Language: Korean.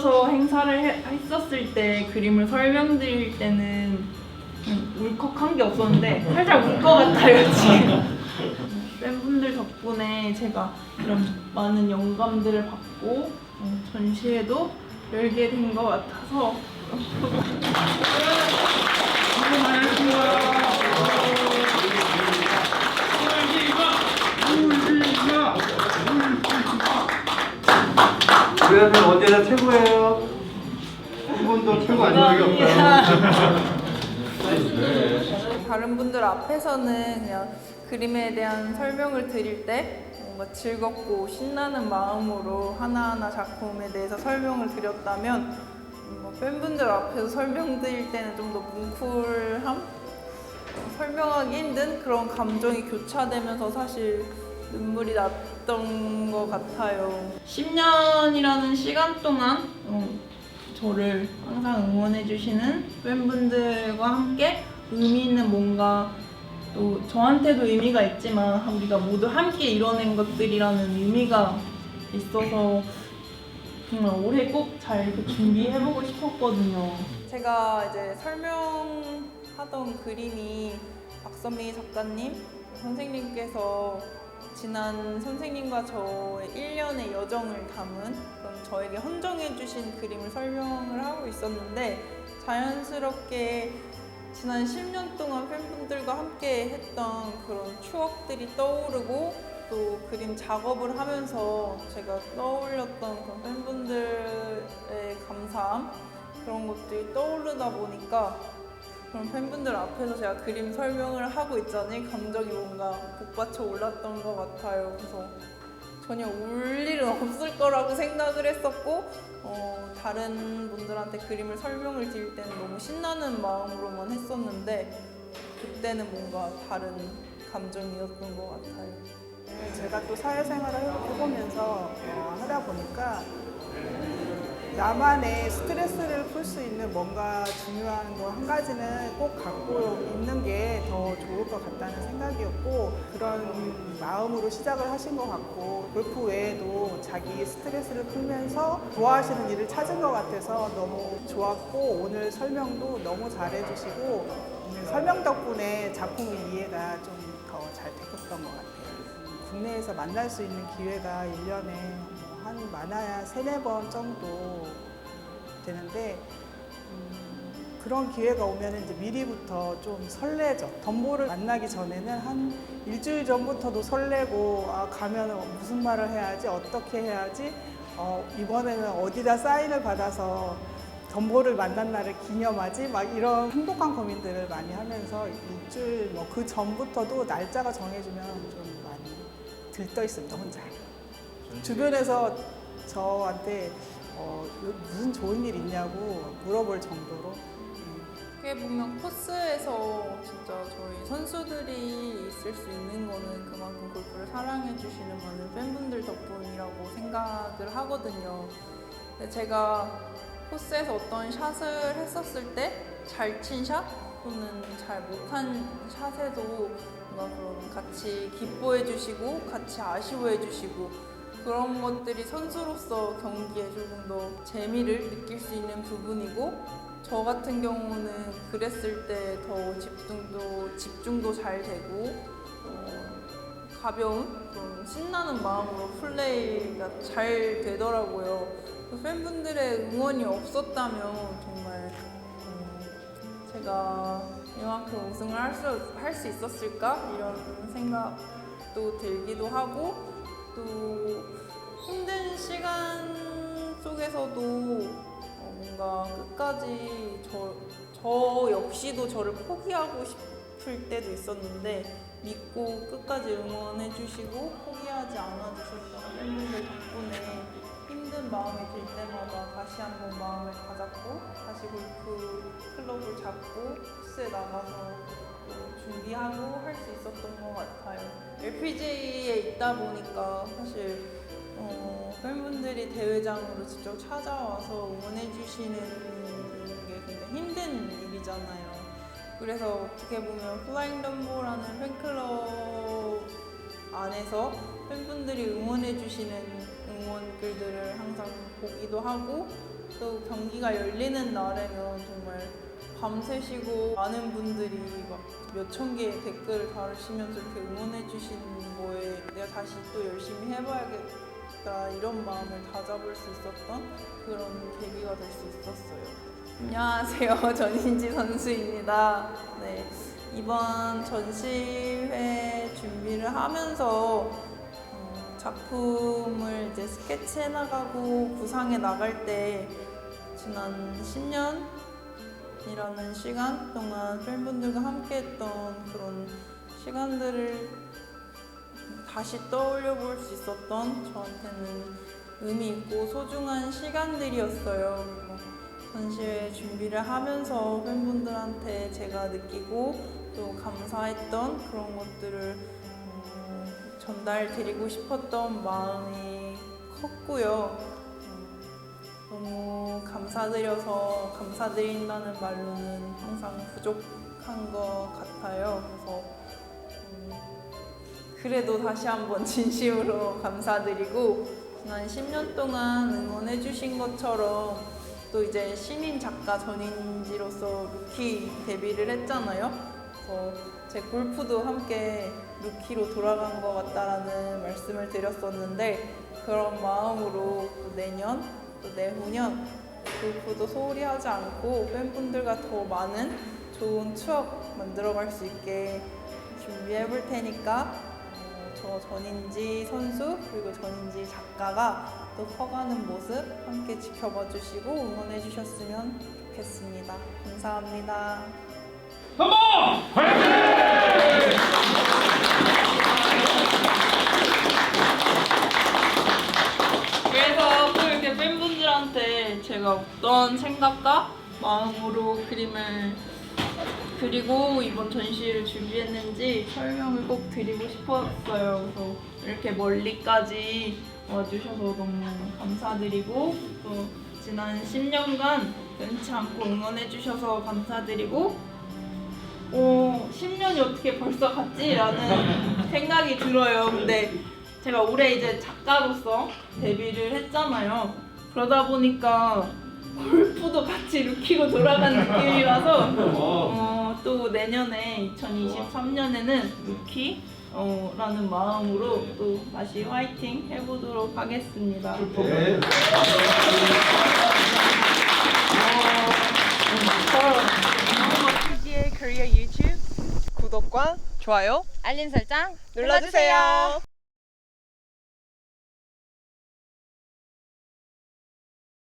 있어서 행사를 해- 했었을 때 그림을 설명드릴 때는 음, 울컥한 게 없었는데 살짝 울 것 같아요 지금. 팬분들 덕분에 제가 이런 많은 영감들을 받고 어, 전시회도 열게 된 것 같아서 우리한테 언제나 최고예요. 한 번도 최고 아닌 적이 없어요. 다른 분들 앞에서는 그냥 그림에 대한 설명을 드릴 때 뭔가 즐겁고 신나는 마음으로 하나하나 작품에 대해서 설명을 드렸다면 뭐 팬분들 앞에서 설명드릴 때는 좀 더 뭉클함? 설명하기 힘든 그런 감정이 교차되면서 사실 눈물이 났던 것 같아요. 10년이라는 시간 동안 어, 저를 항상 응원해주시는 팬분들과 함께 의미 있는 뭔가 또 저한테도 의미가 있지만 우리가 모두 함께 이뤄낸 것들이라는 의미가 있어서 정말 올해 꼭 잘 준비해보고 싶었거든요. 제가 이제 설명하던 그림이 박선미 작가님 선생님께서 지난 선생님과 저의 1년의 여정을 담은 그런 저에게 헌정해 주신 그림을 설명을 하고 있었는데 자연스럽게 지난 10년 동안 팬분들과 함께 했던 그런 추억들이 떠오르고 또 그림 작업을 하면서 제가 떠올렸던 그런 팬분들의 감사함 그런 것들이 떠오르다 보니까 그런 팬분들 앞에서 제가 그림 설명을 하고 있자니 감정이 뭔가 복받쳐 올랐던 것 같아요. 그래서 전혀 울 일은 없을 거라고 생각을 했었고 어, 다른 분들한테 그림을 설명을 드릴 때는 너무 신나는 마음으로만 했었는데 그때는 뭔가 다른 감정이었던 것 같아요. 네, 제가 또 사회생활을 해보면서 어, 하다 보니까 나만의 스트레스를 풀 수 있는 뭔가 중요한 거 한 가지는 꼭 갖고 있는 게 더 좋을 것 같다는 생각이었고 그런 마음으로 시작을 하신 것 같고 골프 외에도 자기 스트레스를 풀면서 좋아하시는 일을 찾은 것 같아서 너무 좋았고 오늘 설명도 너무 잘해주시고 음, 설명 덕분에 작품 이해가 좀 더 잘 됐던 것 같아요. 음, 국내에서 만날 수 있는 기회가 1년에 한 많아야 세네 번 정도 되는데 음, 그런 기회가 오면 이제 미리부터 좀 설레죠. 덤보를 만나기 전에는 한 일주일 전부터도 설레고 아 가면 무슨 말을 해야지 어떻게 해야지 어, 이번에는 어디다 사인을 받아서 덤보를 만난 날을 기념하지 막 이런 행복한 고민들을 많이 하면서 일주일 뭐 그 전부터도 날짜가 정해지면 좀 많이 들떠 있습니다 혼자. 주변에서 저한테 어, 무슨 좋은 일 있냐고 물어볼 정도로 음, 어떻게 보면 코스에서 진짜 저희 선수들이 있을 수 있는 거는 그만큼 골프를 사랑해 주시는 많은 팬분들 덕분이라고 생각을 하거든요. 근데 제가 코스에서 어떤 샷을 했었을 때 잘 친 샷 또는 잘 못한 샷에도 뭔가 그런 같이 기뻐해 주시고 같이 아쉬워해 주시고 그런 것들이 선수로서 경기에 조금 더 재미를 느낄 수 있는 부분이고 저 같은 경우는 그랬을 때 더 집중도 집중도 잘 되고 어, 가벼운 그런 신나는 마음으로 플레이가 잘 되더라고요. 그 팬분들의 응원이 없었다면 정말 어, 제가 이만큼 우승을 할수 할 수 있었을까 이런 생각도 들기도 하고 또 힘든 시간 속에서도 어, 뭔가 끝까지 저, 저 역시도 저를 포기하고 싶을 때도 있었는데 믿고 끝까지 응원해 주시고 포기하지 않아 주셨던 팬분들 덕분에 힘든 마음이 들 때마다 다시 한번 마음을 다잡고 다시 골프 클럽을 잡고 코스에 나가서 또 준비하고 할 수 있었던 것 같아요. LPGA에 있다 보니까 사실 어, 팬분들이 대회장으로 직접 찾아와서 응원해 주시는 게 굉장히 힘든 일이잖아요. 그래서 어떻게 보면 플라잉 덤보라는 팬클럽 안에서 팬분들이 응원해 주시는 응원 글들을 항상 보기도 하고 또 경기가 열리는 날에면 정말 밤새시고 많은 분들이 막 몇천 개의 댓글을 달으시면서 이렇게 응원해 주시는 거에 내가 다시 또 열심히 해봐야겠다 이런 마음을 다잡을 수 있었던 그런 계기가 될 수 있었어요. 안녕하세요. 전인지 선수입니다. 네. 이번 전시회 준비를 하면서 어, 작품을 이제 스케치해 나가고 구상해 나갈 때 지난 10년이라는 시간 동안 팬분들과 함께 했던 그런 시간들을 다시 떠올려 볼 수 있었던 저한테는 의미 있고 소중한 시간들이었어요. 전시회 준비를 하면서 팬분들한테 제가 느끼고 또 감사했던 그런 것들을 어, 전달 드리고 싶었던 마음이 컸고요. 음, 너무 감사드려서 감사드린다는 말로는 항상 부족한 것 같아요. 그래서 음, 그래도 다시 한번 진심으로 감사드리고 지난 10년 동안 응원해주신 것처럼 또 이제 신인 작가 전인지로서 루키 데뷔를 했잖아요. 그래서 제 골프도 함께 루키로 돌아간 것 같다라는 말씀을 드렸었는데 그런 마음으로 또 내년 또 내후년 골프도 소홀히 하지 않고 팬분들과 더 많은 좋은 추억 만들어갈 수 있게 준비해 볼 테니까 어, 저 전인지 선수 그리고 전인지 작가가 또 커가는 모습 함께 지켜봐 주시고 응원해 주셨으면 좋겠습니다. 감사합니다. 그래서 또 이렇게 제가 어떤 생각과 마음으로 그림을 그리고 이번 전시를 준비했는지 설명을 꼭 드리고 싶었어요. 그래서 이렇게 멀리까지 와주셔서 너무 감사드리고 또 지난 10년간 변치 않고 응원해주셔서 감사드리고 어, 10년이 어떻게 벌써 갔지라는 생각이 들어요. 근데 제가 올해 이제 작가로서 데뷔를 했잖아요. 그러다 보니까 골프도 같이 루키로 돌아간 느낌이라서 어, 또 내년에 2023년에는 루키 어, 라는 마음으로 또 다시 화이팅 해보도록 하겠습니다. 네. CGA Korea 유튜브 구독과 좋아요 알림 설정 눌러주세요.